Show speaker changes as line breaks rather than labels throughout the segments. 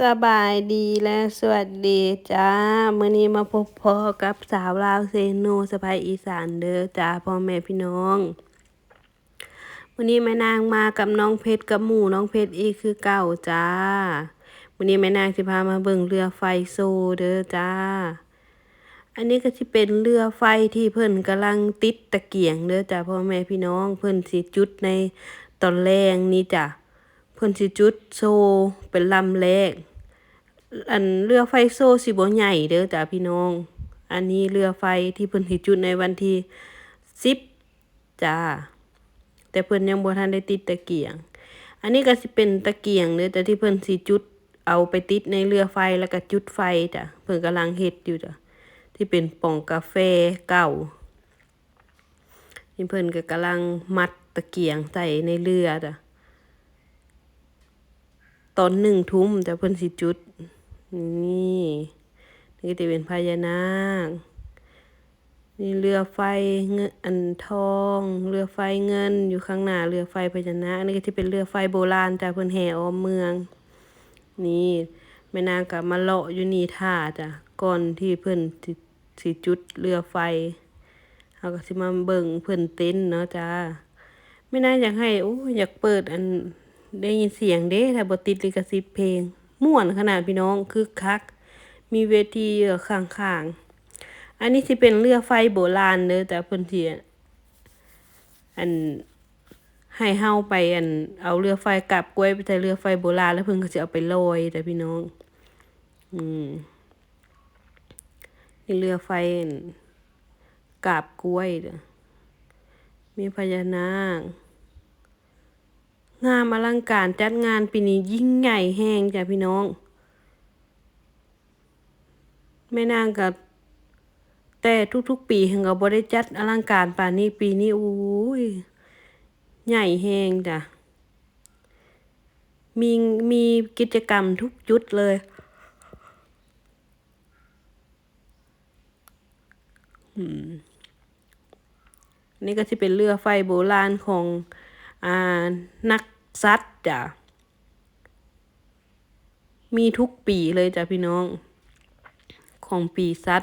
สบายดีและสวัสดีจ้ามื้อนี้มาพบพ่อกับสาวลาวเซโนสะพายอีสานเด้อจ้าพ่อแม่พี่น้องมื้อนี้แม่นางมากับน้องเพชรกับหมู่น้องเพชรอีกคือเก่าจ้ามื้อนี้แม่นางสิพามาเบิ่งเรือไฟโซเด้อจ้า อันนี้ก็สิเป็นเรือไฟที่เพิ่นกำลังติดตะเกียงเด้อจ้าพ่อแม่พี่น้องเพิ่นสิจุดในตอนแรงนี้จ้ะ เพิ่นสิจุดโซเป็นลำแรก อันเรือไฟโซสิบ่ใหญ่เด้อจ้าพี่น้อง อันนี้เรือไฟที่เพิ่นสิจุดในวันที่สิบจ้า แต่เพิ่นยังบ่ทันได้ติดตะเกียง อันนี้ก็สิเป็นตะเกียงเด้อแต่ที่เพิ่นสิจุดเอาไปติดในเรือไฟแล้วก็จุดไฟจ้ะเพิ่นกำลังเฮ็ดอยู่จ้ะที่เป็นป่องกาแฟเก่านี่เพิ่นก็กำลังมัดตะเกียงใส่ในเรือจ้ะ ตอนหนึ่งทุ่มจะเพิ่นสิจุด นี่นี่ก็จะเป็นพญานาคนี่เรือไฟเงินอันทอง เรือไฟเงินอยู่ข้างหน้าเรือไฟพญานาคนี่ก็จะเป็นเรือไฟโบราณจ้ะเพิ่นแห่ออมเมือง นี่แม่นางก็มาเลาะอยู่นี่ท่าจ้ะก่อนที่เพิ่นสิสิจุดเรือไฟเฮาก็สิมาเบิ่งเพิ่นเต้นเนาะจ้าแม่น่าอยากให้โอ้อยากเปิดอัน ได้ยินเสียงเด้ถ้าบติดลิขสิทธิ์เพลง ม่วนขนาดพี่น้องคึกคัก มีเวทีอข้างๆ อันนี้สิเป็นเรือไฟโบราณเด้อแต่เพิ่นสิอันให้เฮาไปอันเอาเรือไฟกลับกล้วยไปใส่เรือไฟโบราณแล้วเพิ่นก็สิเอาไปลอยแต่พี่น้อง อืมนี่เรือไฟอันกาบกล้วยเด้อมีพญานาค งามอลังการจัดงานปีนี้ยิ่งใหญ่แห้งจ้ะพี่น้อง แม่นางกับแต่ทุกๆ ปีเห็นก็บ่ได้จัดอลังการป่านนี้ปีนี้โอ้ยใหญ่แห้งจ้ะมีมีกิจกรรมทุกจุดเลย นี่ก็จะเป็นเรือไฟโบราณของอ่านัก ซัดจ้ะ มีทุกปีเลยจ้ะพี่น้อง ของปีซัด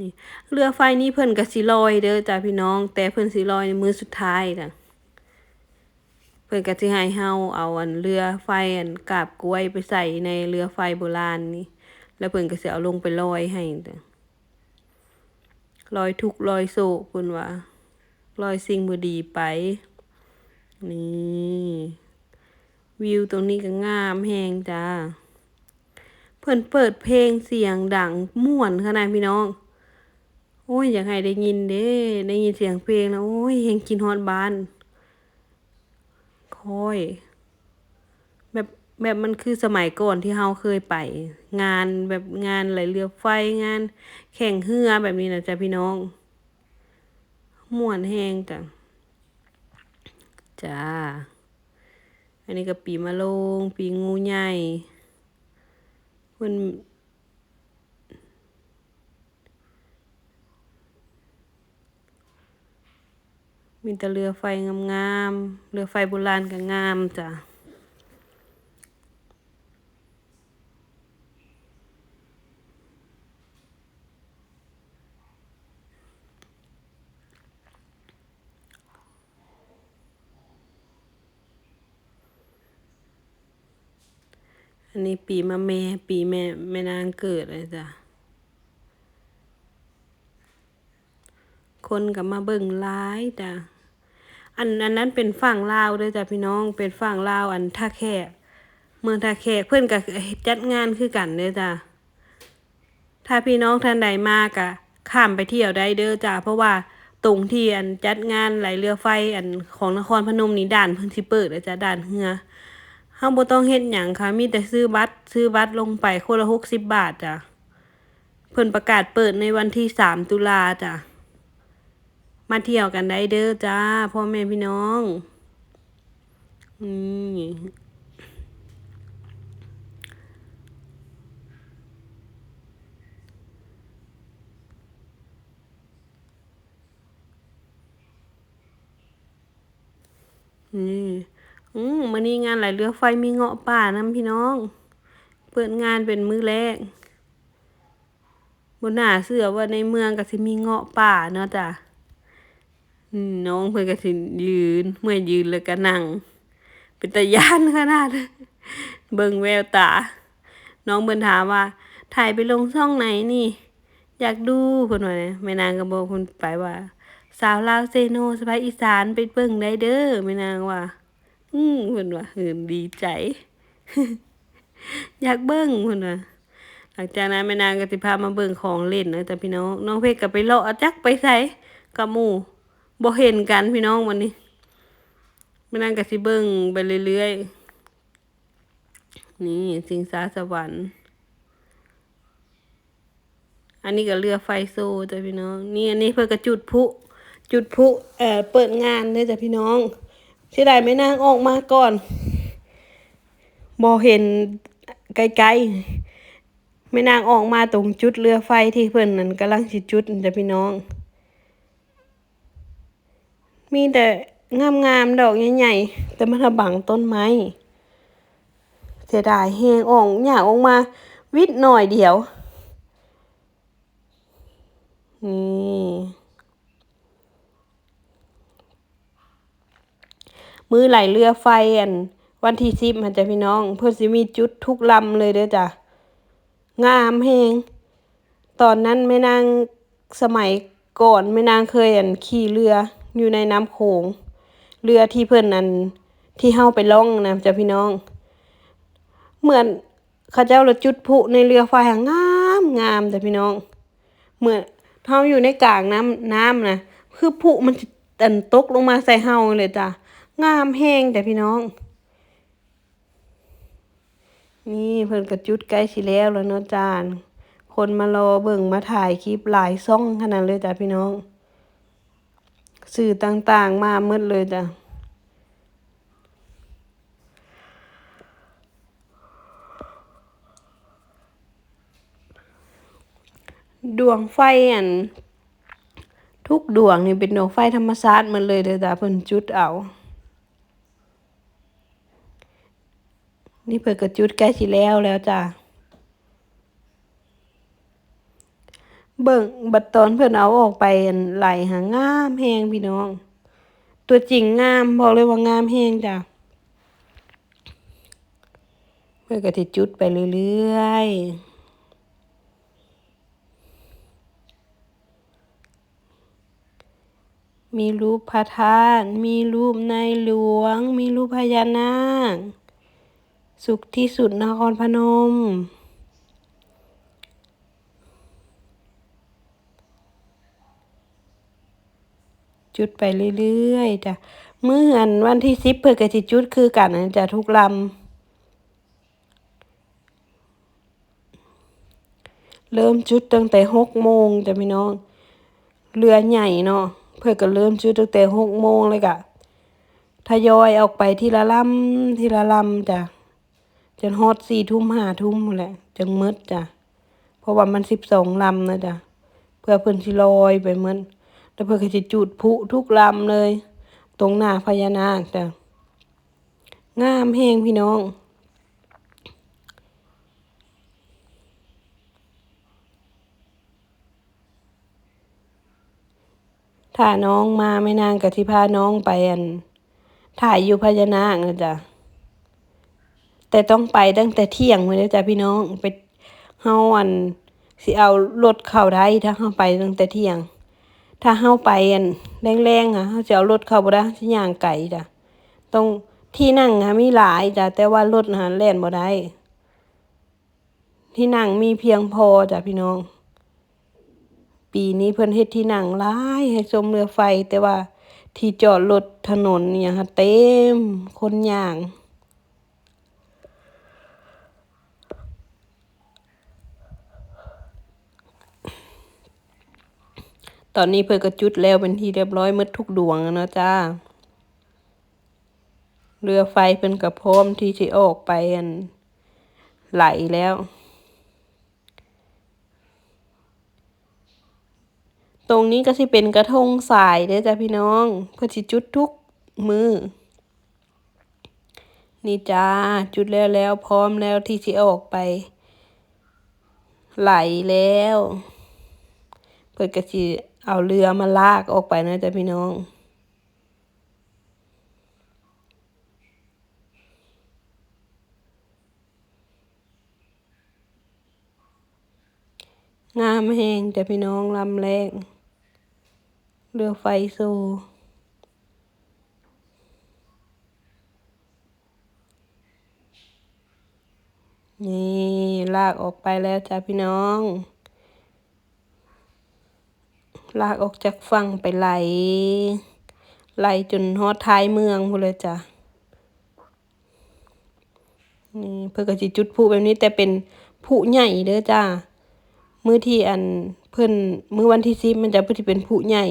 นี่เรือไฟนี้เพิ่นก็สิลอยเด้อจ้ะพี่น้อง แต่เพิ่นสิลอยในมือสุดท้ายจ้ะเพิ่อนก็สิให้เฮาเอาอันเรือไฟอันกาบกล้วยไปใส่ในเรือไฟโบราณนี่ แล้วเพิ่อนก็สิเอาลงไปลอยให้จ้ะลอยทุกลอยโศกเพิ่นว่า ลอยสิ่งบดีไป นี่วิวตรงนี้ก็งามแฮงจ้า เพิ่นเปิดเพลงเสียงดังม่วนขนาดพี่น้อง โอ้ย อยากให้ได้ยินเด้ ได้ยินเสียงเพลงแล้วโอ้ยเฮงกินฮอดบ้านคอย แบบแบบมันคือสมัยก่อนที่เฮาเคยไป งานแบบงานไหลเรือไฟงาน แข่งเรือแบบนี้นะจ๊ะพี่น้อง ม่วนแห้งจ้ะจ้า อันนี้ก็ปีมะโรงปีงูใหญ่มันมีแต่เรือไฟงามๆ เรือไฟโบราณก็งามจ้ะ อันนี้ปีมะแม่ ปีแม่แม่นางเกิดเลยจ้ะ คนก็มาเบิ่งหลายจ้ะ อันอันนั้นเป็นฝั่งลาวเด้อจ้ะพี่น้อง เป็นฝั่งลาวอันท่าแขกเมืองท่าแขกเพิ่อนก็จัดงานคือกันเด้อจ้ะ ถ้าพี่น้องท่านใดมากะข้ามไปเที่ยวได้เด้อจ้ะ เพราะว่าตรงที่อันจัดงานไหลเรือไฟอันของนครพนมนี่ด่านเพิ่นสิเปิดเด้อจ้ะด่านเรือ เฮาบ่ต้องเฮ็ดหยังค่ะ มีแต่ซื้อบัตรซื้อบัตรลงไปคนละหกสิบบาทจ้ะ เพิ่นประกาศเปิดในวันที่สามตุลาจ้ะ มาเที่ยวกันได้เด้อจ้าพ่อแม่พี่น้องอืมนี่ อืมมื้อนี้งานไหลเรือไฟมีเงาะป่านํพี่น้อง เปิดงานเป็นมื้อแรกบ่น่าเชื่อว่าในเมืองก็สิมีเงาะป่าเนาะจ้ะน้องเพิ่อนก็สิยืน เมื่อยืนแล้วก็นั่ง เป็นตายานขนาด เบิ่งแววตา น้องเพิ่นถามว่า ถ่ายไปลงช่องไหนนี่ อยากดูเพิ่นว่าแหน่แม่นางก็บอกเพิ่นไปว่า สาวลาวเซโนสะพายอีสานไปเบิ่งได้เด้อแม่นางว่า อืมเพิ่นว่าเหินดีใจ อยากเบิ่งเพิ่นว่าหลังจากนั้นแม่นางก็สิพามาเบิ่งของเล่นนะจ้ะพี่น้อง น้องเพชรก็ไปเลาะจักไปไสกับหมู่บ่เห็นกันพี่น้องวันนี้แม่นางก็สิเบิ่งไปเรื่อยๆนี่สิงสาสวรรค์อันนี้ก็เรือไฟโซ่จ้ะพี่น้อง นี่อันนี้เพื่อกระจุดพุจุดพุเอ่อเปิดงานเลยจ้ะพี่น้อง เสียดายไม่นางออกมาก่อนบ่เห็นไกลๆไม่นางออกมาตรงจุดเรือไฟที่เพิ่นนั่นกำลังสิจุดจะพี่น้อง มีแต่งามๆดอกใหญ่ๆแต่มันบังต้นไม้เสียดายแฮงออกอยากออกมา วิดหน่อยเดียวนี่ มือไหลเรือไฟอันวันที่สิบมันจะพี่น้อง เพื่อสิมีจุดทุกลำเลยเด้อจ้ะงามแฮงตอนนั้นแม่นางสมัยก่อนแม่นางเคยอันขี่เรืออยู่ในน้ำโขง เรือที่เพิ่อนอันที่เฮาไปล่องนะจ้ะพี่น้อง เหมือนเขาเจ้าละจุดพลุในเรือไฟหางามงามจ้ะพี่น้อง เหมือนเฮาอยู่ในกลางน้ำน้ำนะคือผุมันสิอันตกลงมาใส่เฮาเลยจ้ะ งามแฮงแต่พี่น้อง นี่เพิ่นก็จุดใกล้สิแล้วแล้วเนาะจ้าคนมารอเบิ่งมาถ่ายคลิปหลายซ่องขนาดเลยจ้ะพี่น้อง สื่อต่างๆมาหมดเลยจ้ะดวงไฟอัน ทุกดวงนี่เป็นดวงไฟธรรมชาติหมดเลยเด้อจ้ะเพิ่นจุดเอา นี่เพิ่นก็จุดใกล้สิแล้วแล้วจ้ะเบิ่งบัดตอนเพิ่นเอาออกไปไหลหางามแฮงพี่น้อง ตัวจริงงามบอกเลยว่างามแฮงจ้ะเพิ่นก็สิจุดไปเรื่อยๆ มีรูปพระธาตุมีรูปในหลวง มีรูปพญานาค สุขที่สุดนครพนม จุดไปเรื่อยๆจ้ะเมื้ออันวันที่สิบเพิ่นก็สิจุดคือกันจ้ะทุกลำเริ่มจุดตั้งแต่หกโมงจ้ะพี่น้อง เรือใหญ่เนาะเพิ่นก็เริ่มจุดตั้งแต่หกโมงเลยก็ทยอยออกไปทีละลำทีละลำจ้ะ จนฮอดสี่ทุ่มห้าทุ่มแหละจังหมดจ้ะเพราะว่ามันสิบสองลำนะจ้ะเพื่อเพิ่นสิลอยไปเหมดแล้วเพิ่นก็สิจุดพุทุกลำเลย ตรงหน้าพญานาคจ้ะงามแฮงพี่น้องถ้าน้องมาไม่นานก็สิพาน้องไปอัน ถ่ายอยู่พญานาคนะจ้ะ แต่ต้องไปตั้งแต่เที่ยงมื้อเด้จ้ะพี่น้องไปเฮาอันสิเอารถเข้าได้ถ้าเฮาไปตั้งแต่เที่ยง ถ้าเฮาไปอันแรงๆอะเฮาสิเอารถเข้าบ่ได้สิย่างไกลจ้ะต้องที่นั่งอะมีหลายจ้ะแต่ว่ารถน่ะแล่นบ่ได้ที่นั่งมีเพียงพอจ้ะพี่น้อง ปีนี้เพิ่นเฮ็ดที่นั่งหลายให้ชมเรือไฟแต่ว่าที่จอดรถถนนอิหยังค่ะเต็มคนย่าง ตอนนี้เพิ่นก็จุดแล้วเป็นที่เรียบร้อยหมดทุกดวงนะจ้า เรือไฟเพิ่นก็พร้อมที่สิออกไปอันไหลแล้ว ตรงนี้ก็สิเป็นกระทงสายเด้อจ้ะพี่น้อง เพิ่นสิจุดทุกมือนี่จ้าจุดแล้วแล้วพร้อมแล้วที่สิออกไป ไหลแล้ว เปิดกระสิ เอาเรือมาลากออกไปนะจ๊ะพี่น้อง งามแหงจ้ะพี่น้องลำแรก เรือไฟโซนี่ ลากออกไปแล้วจ้ะพี่น้อง ลากออกจากฝั่งไปไหล ไหลจนฮอดท้ายเมืองพูนเลยจ้ะนี่เพื่อก็สิจุดพลุแบบนี้แต่เป็นพลุใหญ่เด้อจ้ามื้อที่อันเพิ่นมื้อวันที่10มันจะเพิ่นสิเป็นพลุใหญ่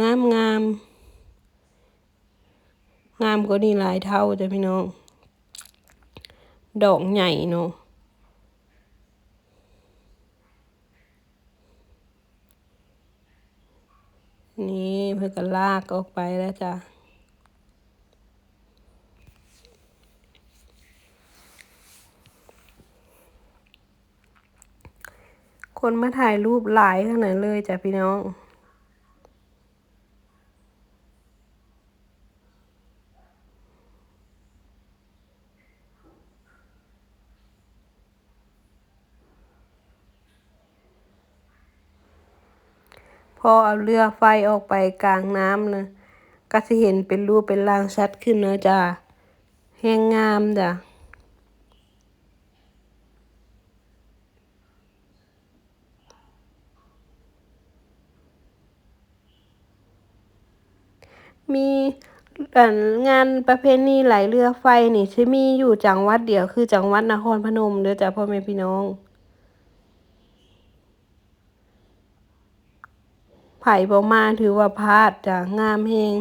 งามงามงามกว่านี้หลายเท่าจ้ะพี่น้อง ดอกใหญ่เนาะ นี่เพื่อก็ลากออกไปแล้วจ้ะคนมาถ่ายรูปหลายขนาดเลยจ้ะพี่น้อง อเอาเรือไฟออกไปกลางน้ำนะก็สิเห็นเป็นรูปเป็นร่างชัดขึ้นเนะจ้ะแห้งงามจ้ะมีงานประเพณีไหลเรือไฟนี่สิมีอยู่จังหวัดเดียวคือจังหวัดนครพนมเด้อจ้ะพ่อแม่พี่น้อง ไผบ่มาถือว่าพลาดจ้ะงามแฮง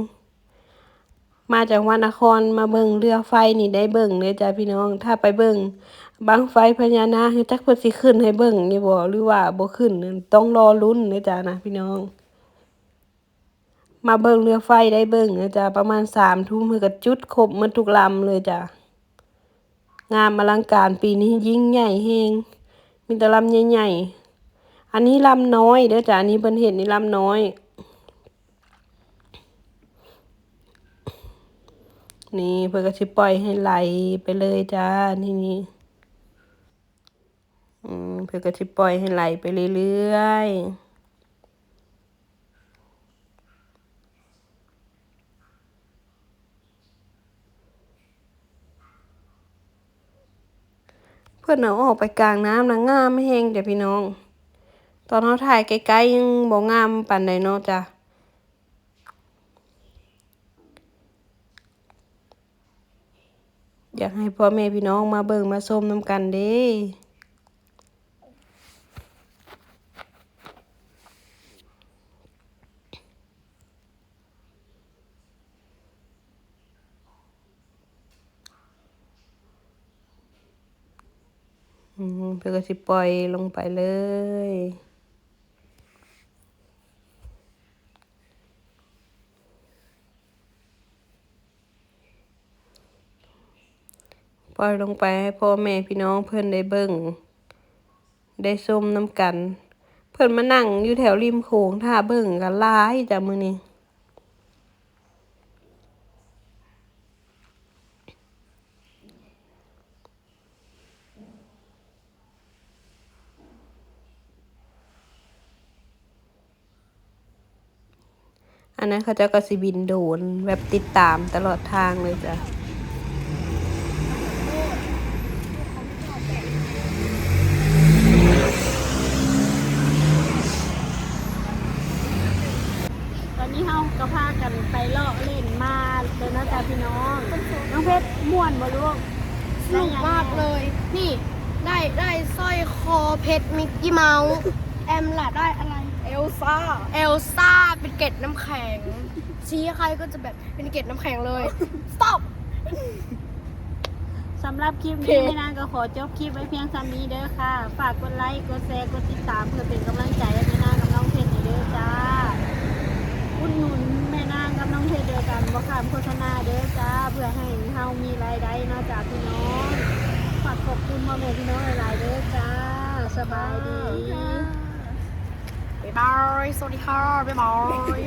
มาจากวัดนครมาเบิ่งเรือไฟนี่ได้เบิ่งเด้อจ้ะพี่น้อง ถ้าไปเบิ่งบังไฟพญานาคจักเพิ่นสิขึ้นให้เบิ่งอยู่บ่หรือว่าบ่ขึ้นต้องรอลุ้นเด้อจ้ะนะพี่น้อง มาเบิ่งเรือไฟได้เบิ่งนะจ๊ะประมาณ3ทุ่มเพิ่นก็จุดครบหมดทุกลำเลยจ้ะงามอลังการปีนี้ยิ่งใหญ่แฮงมีแต่ลำใหญ่ๆ อันนี้ลำน้อยเด้อจ้ะอันนี้เพิ่นเห็นนี่ลำน้อย นี่เพิ่นก็สิปล่อยให้ไหลไปเลยจ้านี่นี่อืมเพิ่นก็สิปล่อยให้ไหลไปเรื่อยๆ เพิ่อนเอาออกไปกลางน้ำนะง่ามแฮงจ้ะพี่น้อง ตอนเราถ่ายใกล้ๆยังบ่งามปานใดเนาะจ้ะอยากให้พ่อแม่พี่น้องมาเบิ่งมาชมน้ำกันเด้เพิ่นก็สิปล่อยลงไปเลย ล่อยลงไปให้พ่อแม่พี่น้องเพิ่อนได้เบิ่งได้ชมน้ำกัน เพิ่อนมานั่งอยู่แถวริมโขงท่าเบิ่งกันหลายจ้ะมือนี้อันนั้นเขาเจะก็สิบินโดนแบบติดตามตลอดทางเลยจ้ะ
ตอนนี้เฮาก็พากันไปเลาะเล่นมาเลยนะจ๊ะพี่น้อง น้องเพชรม่วนบ่ลูก
สนุกมากเลย นี่ได้ได้สร้อยคอ เพชรมิกกี้เมาส์แอมล่ะได้อะไร เอลซ่า เอลซ่าเป็นเกล็ดน้ำแข็ง ชี้ใครก็จะแบบเป็นเกล็ดน้ำแข็งเลย stop
สำหรับคลิป
เพ
นี้
จ
ไม่นานก็ขอจบคลิปไว้เพียงเท่านี้เด้อค่ะ ฝากกดไลค์กดแชร์กดติดตามเพื่อเป็นกำลังใจให้แม่นางกับน้องเพชรหน่อยเด้อจ้าอุดหนุนแม่นางกับน้องเพชรเดียวกันบ่ขามโฆษณาเด้อจ้า เพื่อให้
ได้เนาะจ้าพี่น้องฝากขอบคุณพ่อแม่พี่น้องหลายๆเด้อจ้า สบายดี
บ๊ายบาย สวัสดีค่ะ บ๊ายบาย